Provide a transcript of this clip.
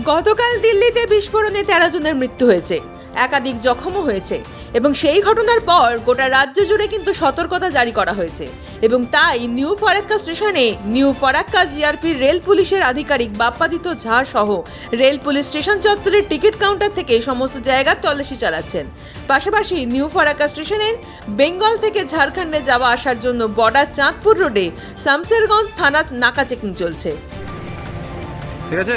গতকাল দিল্লিতে বিস্ফোরণে তেরো জনের মৃত্যু হয়েছে। একাধিক জখমও হয়েছে এবং সেই ঘটনার পর গোটা রাজ্য জুড়ে কিন্তু সতর্কতা জারি করা হয়েছে এবং তাই নিউ ফরাক্কা স্টেশনে নিউ ফরাক্কা জিআরপির রেল পুলিশের আধিকারিক বাপ্পাদিত ঝা সহ রেল পুলিশ স্টেশন চত্বরের টিকিট কাউন্টার থেকে সমস্ত জায়গার তল্লাশি চালাচ্ছেন। পাশাপাশি নিউ ফরাক্কা স্টেশনের বেঙ্গল থেকে ঝাড়খণ্ডে যাওয়া আসার জন্য বর্ডার চাঁদপুর রোডে শামসেরগঞ্জ থানা নাকা চেকিং চলছে। ঠিক আছে?